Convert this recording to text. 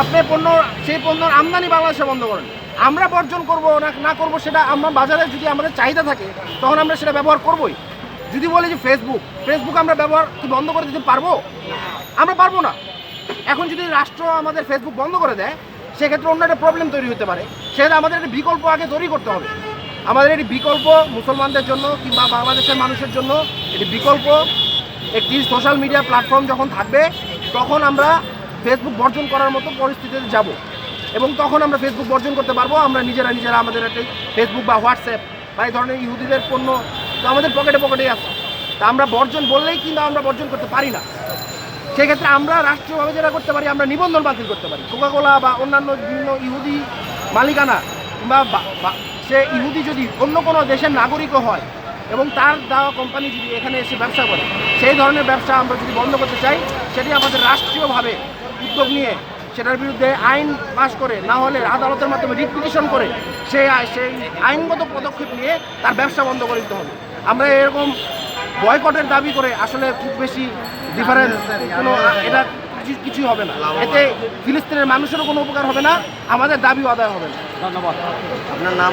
আপনি পণ্য, সেই পণ্যর আমদানি বাংলাদেশে বন্ধ করেন। আমরা বর্জন করব না না করব সেটা আমরা বাজারে যদি আমাদের চাহিদা থাকে, তখন আমরা সেটা ব্যবহার করবই। যদি বলি যে ফেসবুক ফেসবুক আমরা ব্যবহার কি বন্ধ করে দিতে পারব? আমরা পারব না। এখন যদি রাষ্ট্র আমাদের ফেসবুক বন্ধ করে দেয়, সেক্ষেত্রে অন্য একটা প্রবলেম তৈরি হতে পারে। সেক্ষেত্রে আমাদের একটি বিকল্প আগে তৈরি করতে হবে। আমাদের একটি বিকল্প মুসলমানদের জন্য কিংবা বাংলাদেশের মানুষের জন্য একটি বিকল্প, একটি সোশ্যাল মিডিয়া প্ল্যাটফর্ম যখন থাকবে তখন আমরা ফেসবুক বর্জন করার মতো পরিস্থিতিতে যাব। এবং তখন আমরা ফেসবুক বর্জন করতে পারব। আমরা নিজেরা নিজেরা আমাদের একটি ফেসবুক বা হোয়াটসঅ্যাপ বা এই ধরনের ইহুদিদের পণ্য তো আমাদের পকেটে পকেটেই আছে। তা আমরা বর্জন বললেই কিন্তু আমরা বর্জন করতে পারি না। সেক্ষেত্রে আমরা রাষ্ট্রীয়ভাবে যেটা করতে পারি, আমরা নিবন্ধন বাতিল করতে পারি। কোকাকোলা বা অন্যান্য বিভিন্ন ইহুদি মালিকানা কিংবা সে ইহুদি যদি অন্য কোনো দেশের নাগরিকও হয় এবং তার দেওয়া কোম্পানি যদি এখানে এসে ব্যবসা করে, সেই ধরনের ব্যবসা আমরা যদি বন্ধ করতে চাই, সেটি আমাদের রাষ্ট্রীয়ভাবে উদ্যোগ নিয়ে সেটার বিরুদ্ধে আইন পাশ করে, না হলে আদালতের মাধ্যমে রিপিটিশন করে, সেই সেই আইনগত পদক্ষেপ নিয়ে তার ব্যবসা বন্ধ করে দিতে হবে। আমরা এরকম বয়কটের দাবি করে আসলে খুব বেশি ডিফারেন্স কোনো, এটা কিছু, কিছুই হবে না। এতে ফিলিস্তিনের মানুষেরও কোনো উপকার হবে না, আমাদের দাবিও আদায় হবে না। ধন্যবাদ। আপনার নাম?